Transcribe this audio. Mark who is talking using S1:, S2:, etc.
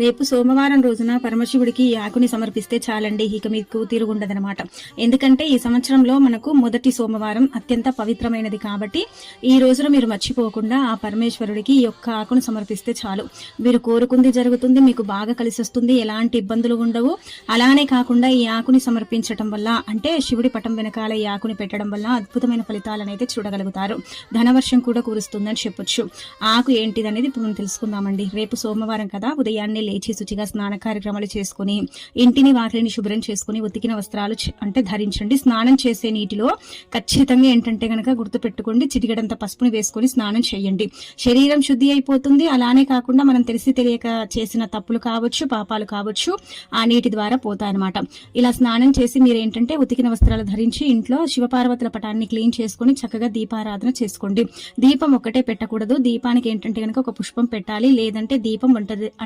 S1: రేపు సోమవారం రోజున పరమశివుడికి ఈ ఆకుని సమర్పిస్తే చాలండి. ఇక మీకు తిరుగుండదనమాట ఎందుకంటే ఈ సంవత్సరంలో మనకు మొదటి సోమవారం అత్యంత పవిత్రమైనది కాబట్టి ఈ రోజున మీరు మర్చిపోకుండా ఆ పరమేశ్వరుడికి ఈ యొక్క ఆకును సమర్పిస్తే చాలు. మీరు కోరుకుంది జరుగుతుంది మీకు బాగా కలిసి వస్తుంది ఎలాంటి ఇబ్బందులు ఉండవు. అలానే కాకుండా ఈ ఆకుని సమర్పించటం వల్ల అంటే శివుడి పటం వెనకాల ఈ ఆకుని పెట్టడం వల్ల అద్భుతమైన ఫలితాలనైతే చూడగలుగుతారు. ధనవర్షం కూడా కురుస్తుందని చెప్పొచ్చు. ఆకు ఏంటిది అనేది ఇప్పుడు మనం తెలుసుకుందామండి. రేపు సోమవారం కదా ఉదయాన్నే లేచి శుచిగా స్నాన కార్యక్రమాలు చేసుకుని ఇంటిని వాకిలిని శుభ్రం చేసుకుని ఉతికిన వస్త్రాలు అంటే ధరించండి. స్నానం చేసే నీటిలో ఖచ్చితంగా ఏంటంటే గనక గుర్తు పెట్టుకోండి చిటికెడంత పసుపుని వేసుకొని స్నానం చేయండి. శరీరం శుద్ధి అయిపోతుంది. అలానే కాకుండా మనం తెలిసి తెలియక చేసిన తప్పులు కావచ్చు పాపాలు కావచ్చు ఆ నీటి ద్వారా పోతాయన్నమాట. ఇలా స్నానం చేసి మీరు ఏంటంటే ఉతికిన వస్త్రాలు ధరించి ఇంట్లో శివపార్వతుల పటాన్ని క్లీన్ చేసుకొని చక్కగా దీపారాధన చేసుకోండి. దీపం ఒక్కటే పెట్టకూడదు. దీపానికి ఏంటంటే గనక ఒక పుష్పం పెట్టాలి. లేదంటే దీపం వంట